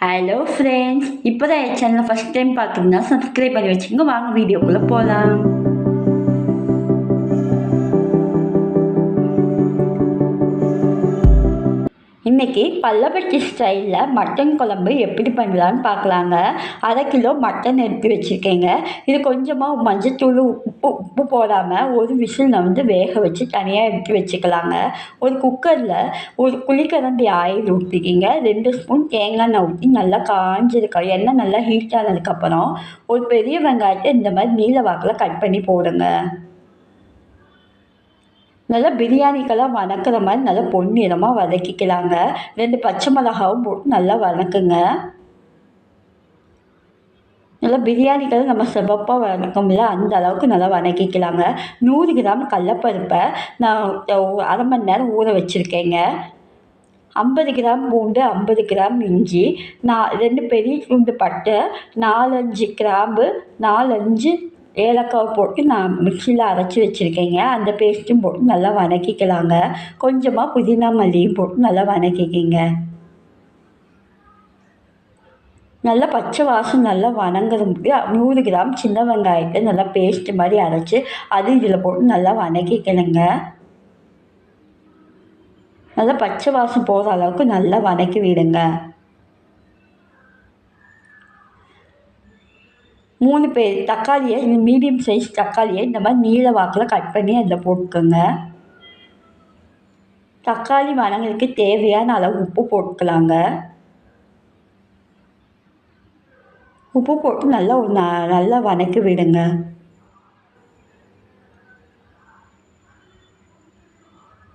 Hello friends இப்போ தான் என் சேனலை ஃபஸ்ட் டைம் பார்க்குறீங்கன்னா சப்ஸ்கிரைப் பண்ணி வச்சுக்கோங்க. வாங்க வீடியோக்குள்ளே போகலாம் இன்றைக்கி பல்லவட்டி ஸ்டைலில் மட்டன் குழம்பு எப்படி பண்ணலான்னு பார்க்கலாங்க அரை கிலோ மட்டன் எடுத்து வச்சுருக்கேங்க. இது கொஞ்சமாக மஞ்சத்தூள் உப்பு உப்பு போடாமல் ஒரு விசில் வந்து வேக வச்சு தனியாக எடுத்து வச்சுக்கலாங்க. ஒரு குக்கரில் ஒரு குழிக்கரண்டி ஆயில் ஊற்றிக்கிங்க ரெண்டு ஸ்பூன் தேங்காய் எண்ணெய் ஊற்றி நல்லா காஞ்சிருக்கோம் எண்ணெய் நல்லா ஹீட் ஆனதுக்கப்புறம் ஒரு பெரிய வெங்காயத்தை இந்த மாதிரி நீல வாக்கில் கட் பண்ணி போடுங்க. நல்லா பிரியாணிக்கெல்லாம் வதக்குற மாதிரி நல்லா பொன்னிறமாக வதக்கிக்கலாங்க. ரெண்டு பச்சை மிளகாவும் போட்டு நல்லா வதக்குங்க. நல்லா பிரியாணிகள் நம்ம சிவப்பாக வதக்கோம்ல அந்த அளவுக்கு நல்லா வதக்கிக்கலாங்க. நூறு கிராம் கடலப்பருப்பை நான் அரை மணி நேரம் ஊற வச்சுருக்கேங்க. ஐம்பது கிராம் பூண்டு ஐம்பது கிராம் இஞ்சி நான் ரெண்டு பெரிய துண்டு பட்டை நாலஞ்சு கிராம்பு நாலஞ்சு ஏலக்காய் போட்டு நான் மிக்சியில் அரைச்சி வச்சுருக்கேங்க. அந்த பேஸ்ட்டும் போட்டு நல்லா வதக்கிக்கலாங்க கொஞ்சமாக புதினா மல்லியும் போட்டு நல்லா வதக்கிக்கிங்க நல்லா பச்சை வாசம் நல்லா வணங்குற நூறு கிராம் சின்ன வெங்காயத்தை நல்லா பேஸ்ட்டு மாதிரி அரைச்சி அது இதில் போட்டு நல்லா வதக்கிக்கணுங்க நல்லா பச்சை வாசம் போகிற அளவுக்கு நல்லா வதக்கி விடுங்க. மூணு பேர் தக்காளியை இந்த மீடியம் சைஸ் தக்காளியை இந்த மாதிரி நீல வாக்கில் கட் பண்ணி அதில் போட்டுக்கோங்க. தக்காளி வதங்கிறதுக்கு தேவையான அளவு உப்பு போட்டுக்கலாங்க. உப்பு போட்டு நல்லா ஒரு நல்லா வதக்கி விடுங்க.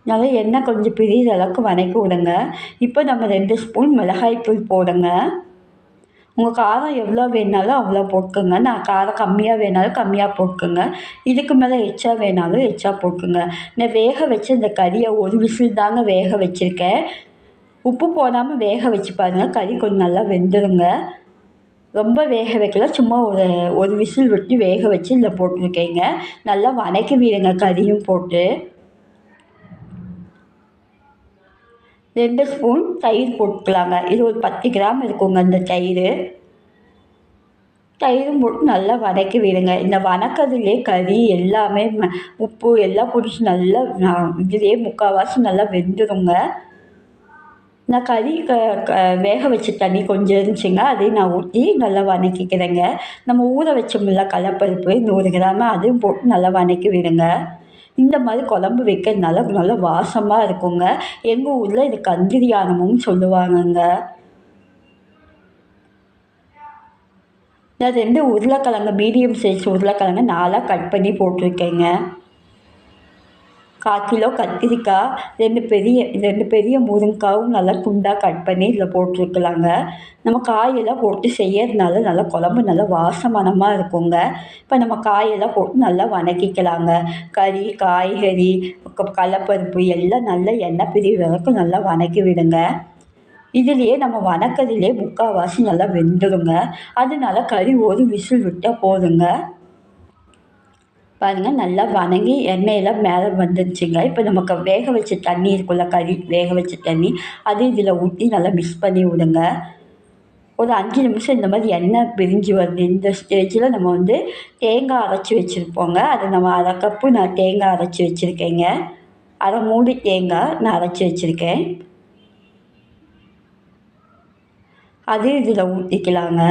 நல்லா எண்ணெய் கொஞ்சம் பிரியிற அளவுக்கு வதக்கி விடுங்க. இப்போ நம்ம ரெண்டு ஸ்பூன் மிளகாய்த்தூள் போடுங்க. உங்கள் காரம் எவ்வளோ வேணாலும் அவ்வளோ போட்டுக்கோங்க. நான் காரம் கம்மியாக வேணாலும் கம்மியாக போட்டுக்கோங்க. இதுக்கு மேலே எச்சா வேணாலும் எச்சா போட்டுக்கோங்க. நான் வேக வச்ச இந்த கறியை ஒரு விசில் தாங்க வேக வச்சுருக்கேன். உப்பு போடாமல் வேக வச்சு பாருங்கள் கறி கொஞ்சம் நல்லா வெந்துடுங்க ரொம்ப வேக வைக்கல. சும்மா ஒரு ஒரு விசில் விட்டு வேக வச்சு இதில் போட்டிருக்கேங்க. நல்லா வதக்கி விடுங்க கறியும் போட்டு. ரெண்டு ஸ்பூன் தயிர் போட்டுக்கலாங்க. இது ஒரு பத்து கிராம் இருக்குங்க இந்த தயிர். தயிரும் போட்டு நல்லா வதக்கி விடுங்க. இந்த வதக்கிறதுலே கறி எல்லாமே உப்பு எல்லாம் பிடிச்சி நல்லா இதுலேயே முக்கால்வாசி நல்லா வெந்துடுங்க நான் கறி க க வேக வச்ச தண்ணி கொஞ்சம் இருந்துச்சுங்க. அதையும் நான் ஊற்றி நல்லா வதக்கிக்கிறேங்க. நம்ம ஊற வச்சோம்ல கடலப்பருப்பு நூறு கிராம் அதையும் போட்டு நல்லா வதக்கி விடுங்க. இந்த மாதிரி குழம்பு வைக்கிறதுனால நல்லா வாசமாக இருக்குங்க. எங்கள் ஊரில் இது கந்திரியானமும் சொல்லுவாங்கங்க. நான் ரெண்டு உருளைக்கிழங்கு மீடியம் சைஸ் உருளைக்கிழங்கு நாலாக கட் பண்ணி போட்டிருக்கேங்க. கால் கிலோ கத்திரிக்காய் ரெண்டு பெரிய ரெண்டு பெரிய முருங்காவும் நல்லா துண்டாக கட் பண்ணி இதில் போட்டிருக்கலாங்க. நம்ம காயெல்லாம் போட்டு செய்யறதுனால நல்லா குழம்பு நல்லா வாசமனமாக இருக்குங்க. இப்போ நம்ம காயெல்லாம் போட்டு நல்லா வதக்கிக்கலாங்க கறி காய்கறி கடலப்பருப்பு எல்லாம் நல்லா எண்ணெய் பிரிவு வரைக்கும் நல்லா வதக்கி விடுங்க. இதுலேயே நம்ம வதக்கிறதுலேயே முக்கால்வாசி நல்லா வெந்துடுங்க அதனால கறி ஒரு விசில் விட்டால் போதுங்க. பாருங்கள் நல்லா வணங்கி எண்ணெயெல்லாம் மேலே வந்துருச்சுங்க. இப்போ நமக்கு வேக வச்ச தண்ணி இருக்குல்ல கறி வேக வச்ச தண்ணி அது இதில் ஊற்றி நல்லா மிக்ஸ் பண்ணி விடுங்க. ஒரு அஞ்சு நிமிஷம் இந்த மாதிரி எண்ணெய் பிரிஞ்சு வருது. இந்த ஸ்டேஜில் நம்ம வந்து தேங்காய் அரைச்சி வச்சுருப்போங்க. அதை நம்ம அரை கப்பு நான் தேங்காய் அரைச்சி வச்சுருக்கேங்க. அரை மூடி தேங்காய் நான் அரைச்சி வச்சுருக்கேன். அது இதில் ஊற்றிக்கலாங்க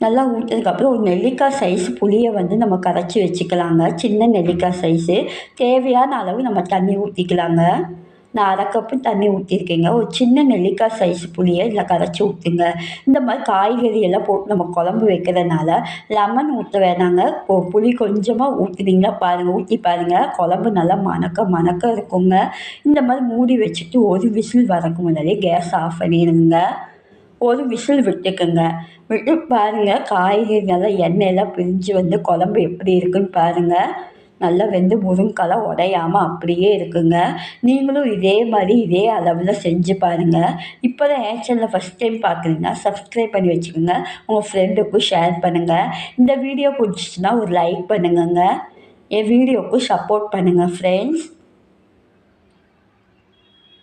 நல்லா ஊற்றதுக்கப்புறம் ஒரு நெல்லிக்காய் சைஸ் புளியை வந்து நம்ம கரைச்சி வச்சுக்கலாங்க. சின்ன நெல்லிக்காய் சைஸு தேவையான அளவு நம்ம தண்ணி ஊற்றிக்கலாங்க நான் அரை கப்பு தண்ணி ஊற்றிருக்கேங்க ஒரு சின்ன நெல்லிக்காய் சைஸ் புளியை இதில் கரைச்சி ஊற்றுங்க இந்த மாதிரி காய்கறி எல்லாம் போட்டு நம்ம குழம்பு வைக்கிறதுனால லெமன் ஊற்ற வேணாங்க. புளி கொஞ்சமாக ஊற்றுனீங்கன்னா பாருங்கள் ஊற்றி பாருங்கள் குழம்பு நல்லா மணக்க மணக்க இருக்குங்க. இந்த மாதிரி மூடி வச்சுட்டு ஒரு விசில் வரக்கு முன்னாடியே கேஸ் ஆஃப் பண்ணிடுங்க. ஒரு விசில் விட்டுக்குங்க. விட்டு பாருங்கள் காய்கறி எண்ணெயெல்லாம் பிரிஞ்சு வந்து குழம்பு எப்படி இருக்குன்னு பாருங்கள் நல்லா வெந்து முருங்கெல்லாம் உடையாமல் அப்படியே இருக்குங்க. நீங்களும் இதே மாதிரி இதே அளவில் செஞ்சு பாருங்கள் இப்போ தான் என் சேனலை ஃபஸ்ட் டைம் பார்க்குறீங்கன்னா சப்ஸ்கிரைப் பண்ணி வச்சுக்கோங்க. உங்கள் ஃப்ரெண்டுக்கும் ஷேர் பண்ணுங்கள் இந்த வீடியோ பிடிச்சிச்சின்னா ஒரு லைக் பண்ணுங்கங்க. என் வீடியோவுக்கு சப்போர்ட் பண்ணுங்கள் ஃப்ரெண்ட்ஸ்